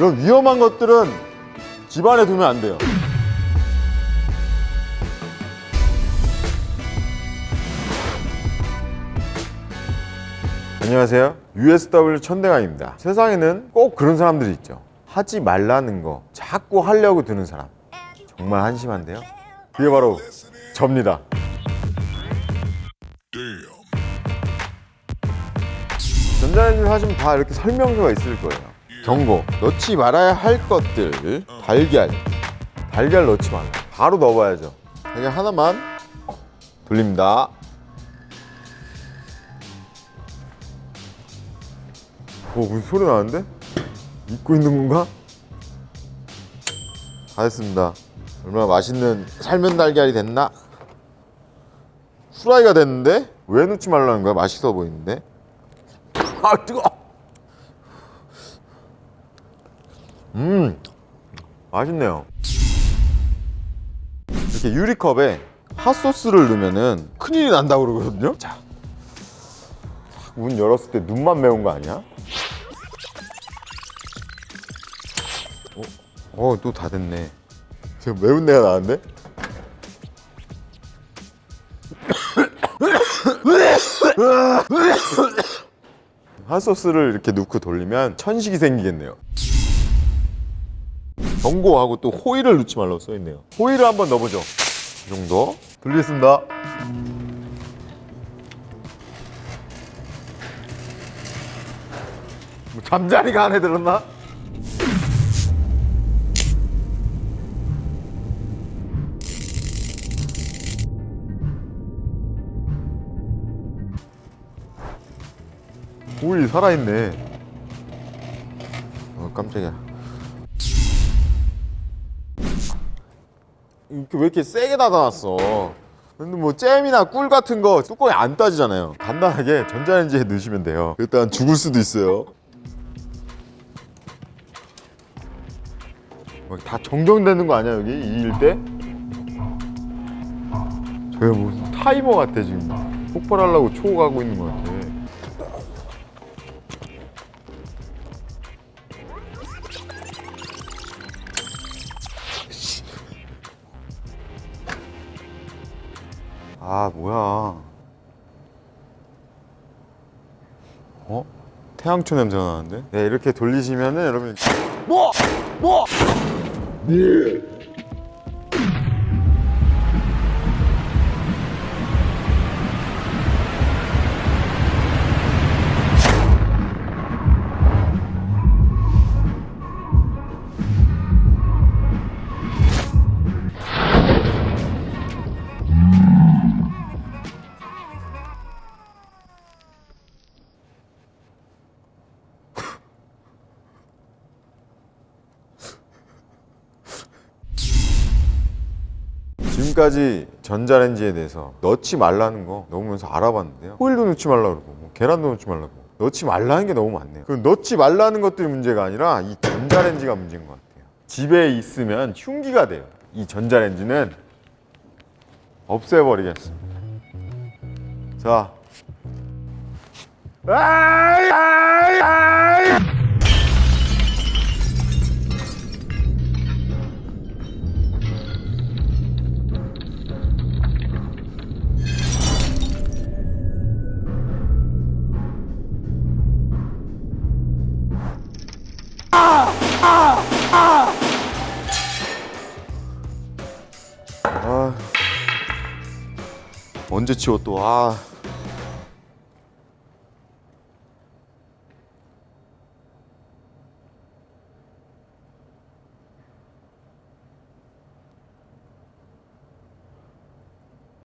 이런 위험한 것들은 집 안에 두면 안 돼요. 안녕하세요. USW 천대강입니다. 세상에는 꼭 그런 사람들이 있죠. 하지 말라는 거 자꾸 하려고 드는 사람. 정말 한심한데요. 그게 바로 접니다. 전자레인지 사시면 다 이렇게 설명서가 있을 거예요. 경고, 넣지 말아야 할 것들, 달걀. 달걀 넣지 말라. 바로 넣어봐야죠. 달걀 하나만 돌립니다. 오, 무슨 소리 나는데? 잊고 있는 건가? 다 됐습니다. 얼마나 맛있는 삶은 달걀이 됐나? 후라이가 됐는데? 왜 넣지 말라는 거야? 맛있어 보이는데? 아 뜨거. 음 맛있네요. 이렇게 유리컵에 핫소스를 넣으면은 큰일이 난다고 그러거든요. 자, 문 열었을 때 눈만 매운 거 아니야? 어, 또 다 됐네. 지금 매운 내가 나는데? 핫소스를 이렇게 넣고 돌리면 천식이 생기겠네요. 경고하고 또 호일을 넣지 말라고 써있네요. 호일을 한번 넣어보죠. 이 정도. 돌리겠습니다. 뭐 잠자리가 안에 들었나? 호일이 살아있네. 어, 깜짝이야. 이렇게 왜 이렇게 세게 닫아놨어? 근데 뭐 잼이나 꿀 같은 거 뚜껑이 안 따지잖아요. 간단하게 전자레인지에 넣으시면 돼요. 일단 죽을 수도 있어요. 어, 다 정정되는 거 아니야 여기 이 일 때? 저게 무슨 타이머 같아 지금. 폭발하려고 초 가고 있는 것 같아. 아 뭐야 어? 태양초 냄새가 나는데? 네 이렇게 돌리시면은 여러분 뭐! 뭐! 지금까지 전자레인지에 대해서 넣지 말라는 거 넣으면서 알아봤는데요. 호일도 넣지 말라 그러고 뭐 계란도 넣지 말라고 넣지 말라는 게 너무 많네요. 그 넣지 말라는 것들이 문제가 아니라 이 전자레인지가 문제인 것 같아요. 집에 있으면 흉기가 돼요. 이 전자레인지는 없애버리겠습니다. 자. 아 언제 치워 또 아.